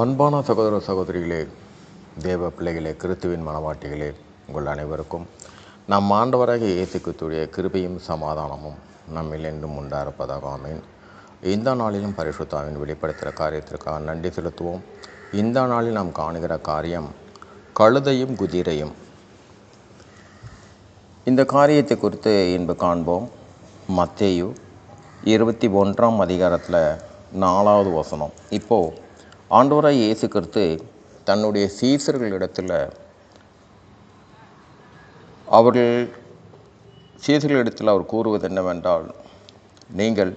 அன்பான சகோதர சகோதரிகளே தேவ பிள்ளைகளே கிறித்துவின் மனவாட்டிகளே உங்கள் அனைவருக்கும் நம் ஆண்டவராக இயேசுக்குத்துடைய கிருபையும் சமாதானமும் நம்மில் என்றும் உண்டாயிருப்பதாக ஆமேன். இந்த நாளிலும் பரிசுத்தாவின் வெளிப்படுத்துகிற காரியத்திற்காக நன்றி செலுத்துவோம். இந்த நாளில் நாம் காணுகிற காரியம் கழுதையும் குதிரையும். இந்த காரியத்தை குறித்து இன்பு காண்போம். மத்தேயு இருபத்தி ஒன்றாம் அதிகாரத்தில் நாலாவது வசனம். இப்போது ஆண்டவராய் இயேசு கிறிஸ்து தன்னுடைய சீசர்களிடத்தில் அவர்கள் சீசர்களிடத்தில் அவர் கூறுவது என்னவென்றால் நீங்கள்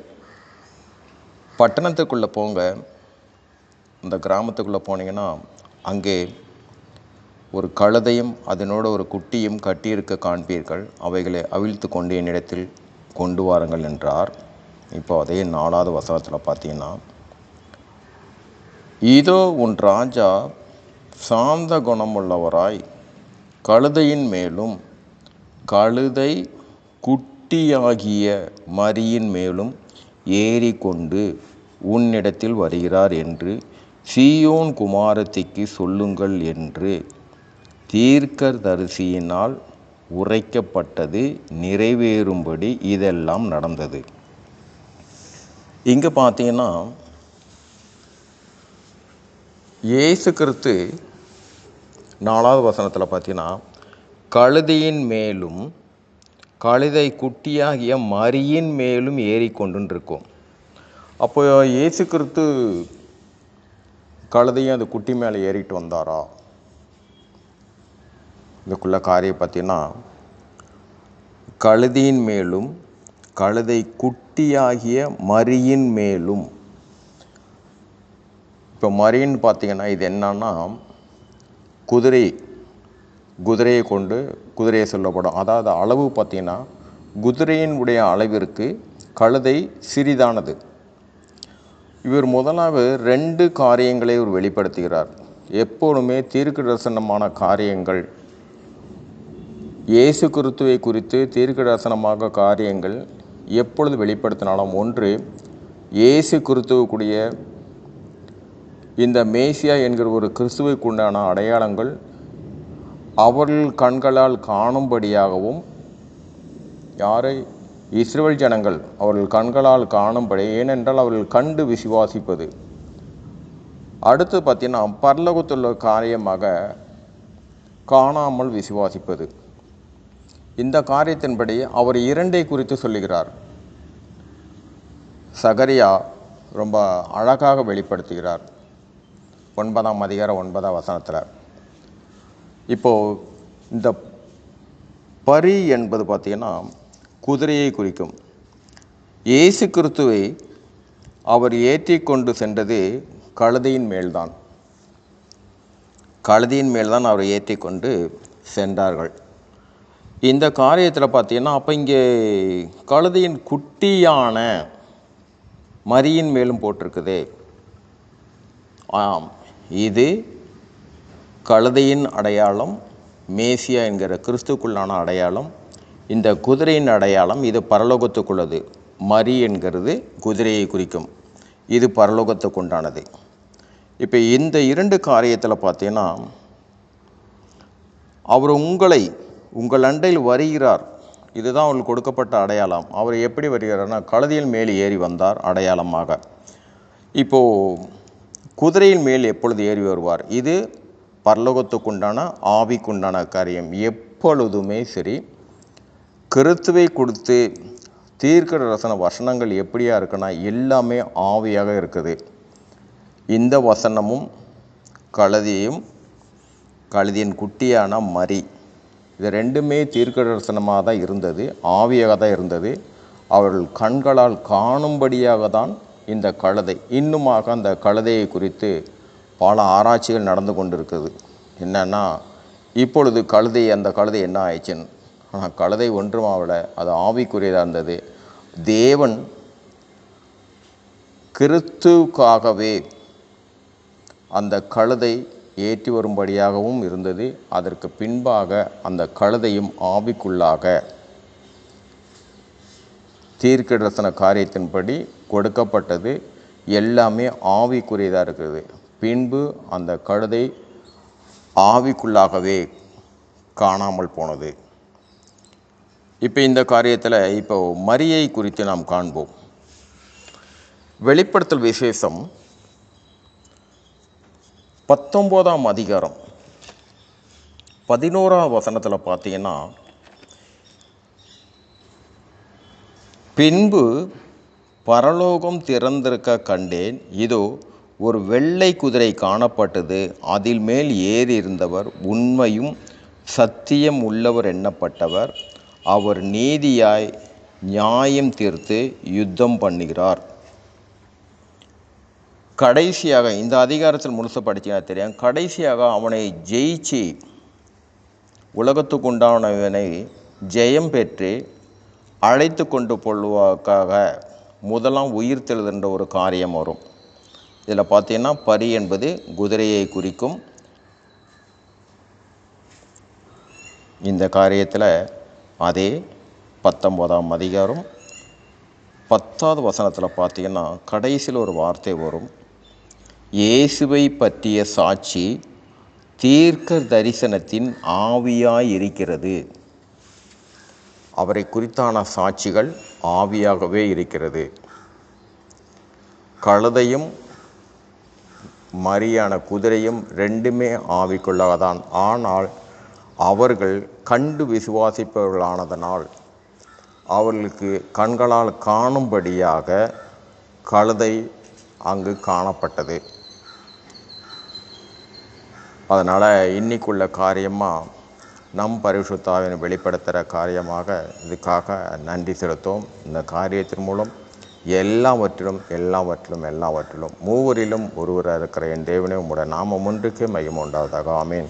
பட்டணத்துக்குள்ளே போங்க. இந்த கிராமத்துக்குள்ளே போனீங்கன்னா அங்கே ஒரு கழுதையும் அதனோட ஒரு குட்டியும் கட்டியிருக்க காண்பீர்கள். அவைகளை அவிழ்த்து கொண்டு என்னிடத்தில் கொண்டு வாருங்கள் என்றார். இப்போ அதே நாலாவது வசனத்தில் பார்த்தீங்கன்னா இதோ உன் ராஜா சாந்த குணமுள்ளவராய் கழுதையின் மேலும் கழுதை குட்டியாகிய மரியின் மேலும் ஏறிக்கொண்டு உன்னிடத்தில் வருகிறார் என்று சீயோன் குமாரத்திக்கு சொல்லுங்கள் என்று தீர்க்கர் தரிசியினால் உரைக்கப்பட்டது நிறைவேறும்படி இதெல்லாம் நடந்தது. இங்கே பார்த்தீங்கன்னா இயேசு கிறிஸ்து நாலாவது வசனத்தில் பார்த்தீங்கன்னா கழுதையின் மேலும் கழுதை குட்டியாகிய மரியின் மேலும் ஏறிக்கொண்டுன்னு இருக்கும் அப்போ இயேசு கிறிஸ்து கழுதையும் அந்த குட்டி மேலே ஏறிட்டு வந்தாரா? இதுக்குள்ள காரியம் பார்த்தீங்கன்னா கழுதியின் மேலும் கழுதை குட்டியாகிய மரியின் மேலும் இப்போ மரின்னு பார்த்தீங்கன்னா இது என்னன்னா குதிரை குதிரையை கொண்டு குதிரையை சொல்லப்படும். அதாவது அளவு பார்த்தீங்கன்னா குதிரையினுடைய அளவிற்கு கழுதை சிறிதானது. இவர் முதலாவது ரெண்டு காரியங்களை இவர் வெளிப்படுத்துகிறார். எப்பொழுதுமே தீர்க்க தரிசனமான காரியங்கள் இயேசு கிறித்துவை குறித்து தீர்க்க தரிசனமாக காரியங்கள் எப்பொழுது வெளிப்படுத்தினாலும் ஒன்று இயேசு கிறித்துவக்கூடிய இந்த மேசியா என்கிற ஒரு கிறிஸ்துவுக்கு உண்டான அடையாளங்கள் அவர்கள் கண்களால் காணும்படியாகவும் யாரை? இஸ்ரேல் ஜனங்கள் அவர்கள் கண்களால் காணும்படி ஏனென்றால் அவர்கள் கண்டு விசுவாசிப்பது. அடுத்து பார்த்தீங்கன்னா பரலோகத்துள்ள காரியமாக காணாமல் விசுவாசிப்பது. இந்த காரியத்தின்படி அவர் இரண்டை குறித்து சொல்லுகிறார். சகரியா ரொம்ப அழகாக வெளிப்படுத்துகிறார். ஒன்பதாம் அதிகாரம் ஒன்பதாம் வசனத்தில். இப்போது இந்த பரி என்பது பார்த்திங்கன்னா குதிரையை குறிக்கும். இயேசு கிறிஸ்துவை அவர் ஏற்றி கொண்டு சென்றது கழுதையின் மேல்தான். கழுதியின் மேல்தான் அவர் ஏற்றி கொண்டு சென்றார்கள். இந்த காரியத்தில் பார்த்தீங்கன்னா அப்போ இங்கே கழுதையின் குட்டியான மரியின் மேலும் போட்டிருக்குதே. ஆம். இது கழுதையின் அடையாளம் மேசியா என்கிற கிறிஸ்துக்குள்ளான அடையாளம் இந்த குதிரையின் அடையாளம் இது பரலோகத்துக்குள்ளது. மரி என்கிறது குதிரையை குறிக்கும். இது பரலோகத்துக்குண்டானது. இப்போ இந்த இரண்டு காரியத்தில் பார்த்தீங்கன்னா அவர் உங்களை உங்கள் அண்டையில் வருகிறார். இதுதான் அவர்களுக்கு கொடுக்கப்பட்ட அடையாளம். அவர் எப்படி வருகிறார்னா கழுதையின் மேலே ஏறி வந்தார் அடையாளமாக. இப்போது குதிரையின் மேல் எப்பொழுது ஏறி வருவார்? இது பரலோகத்துக்குண்டான ஆவிக்குண்டான காரியம். எப்பொழுதுமே சரி கருத்துவை கொடுத்து தீர்க்க ரசன வசனங்கள் எப்படியா இருக்குன்னா எல்லாமே ஆவியாக இருக்குது. இந்த வசனமும் கழுதியும் கழுதியின் குட்டியான மரி இது ரெண்டுமே தீர்க்க தரிசனமாக தான் இருந்தது ஆவியாக தான் இருந்தது. அவர்கள் கண்களால் காணும்படியாக தான் இந்த கழுதை. இன்னுமாக அந்த கழுதையை குறித்து பல ஆராய்ச்சிகள் நடந்து கொண்டிருக்குது என்னன்னா இப்பொழுது கழுதை அந்த கழுதை என்ன ஆயிடுச்சுன்னு. ஆனால் கழுதை ஒன்றுமாவில் அது ஆவிக்குரியதாக இருந்தது. தேவன் கிறிஸ்துக்காகவே அந்த கழுதை ஏற்றி வரும்படியாகவும் இருந்தது. அதற்கு பின்பாக அந்த கழுதையும் ஆவிக்குள்ளாக தீர்க்கதரிசன காரியத்தின்படி கொடுக்கப்பட்டது எல்லாமே ஆவிக்குரியதாக இருக்குது. பின்பு அந்த கழுதை ஆவிக்குள்ளாகவே காணாமல் போனது. இப்போ இந்த காரியத்தில் இப்போ மரியை குறித்து நாம் காண்போம். வெளிப்படுத்தல் விசேஷம் பத்தொம்போதாம் அதிகாரம் பதினோராம் வசனத்தில் பார்த்தீங்கன்னா பின்பு பரலோகம் திறந்திருக்க கண்டேன் இதோ ஒரு வெள்ளை குதிரை காணப்பட்டது அதில் மேல் ஏறி இருந்தவர் உண்மையும் சத்தியம் உள்ளவர் எண்ணப்பட்டவர் அவர் நீதியாய் நியாயம் தீர்த்து யுத்தம் பண்ணுகிறார். கடைசியாக இந்த அதிகாரத்தில் முழுச படித்தீங்கன்னா தெரியும். கடைசியாக அவனை ஜெயிச்சு உலகத்துக்கு உண்டானவனை ஜெயம் பெற்று அழைத்து கொண்டு கொள்வதற்காக முதலாம் உயிர் தெழுதுன்ற ஒரு காரியம் வரும். இதில் பார்த்தீங்கன்னா பரி என்பது குதிரையை குறிக்கும். இந்த காரியத்தில் அதே பத்தொம்போதாம் அதிகாரம் பத்தாவது வசனத்தில் பார்த்தீங்கன்னா கடைசியில் ஒரு வார்த்தை வரும். இயேசுவை பற்றிய சாட்சி தீர்க்க தரிசனத்தின் ஆவியாய் இருக்கிறது. அவரை குறித்தான சாட்சிகள் ஆவியாகவே இருக்கிறது. கழுதையும் மரியான குதிரையும் ரெண்டுமே ஆவிக்குள்ளாகத்தான் ஆனால் அவர்கள் கண்டு விசுவாசிப்பவர்களானதனால் அவர்களுக்கு கண்களால் காணும்படியாக கழுதை அங்கு காணப்பட்டது. அதனால் இன்னைக்குள்ள காரியமாக நம் பரிசுத்தாவின் வெளிப்படுத்துகிற காரியமாக இதுக்காக நன்றி செலுத்தும் இந்த காரியத்தின் மூலம் எல்லாவற்றிலும் எல்லாவற்றிலும் எல்லாவற்றிலும் மூவரிலும் ஒருவராக இருக்கிற என் தேவனே உம்முடைய நாமம் ஒன்றுக்கே மையம் உண்டாவதாக. ஆமீன்.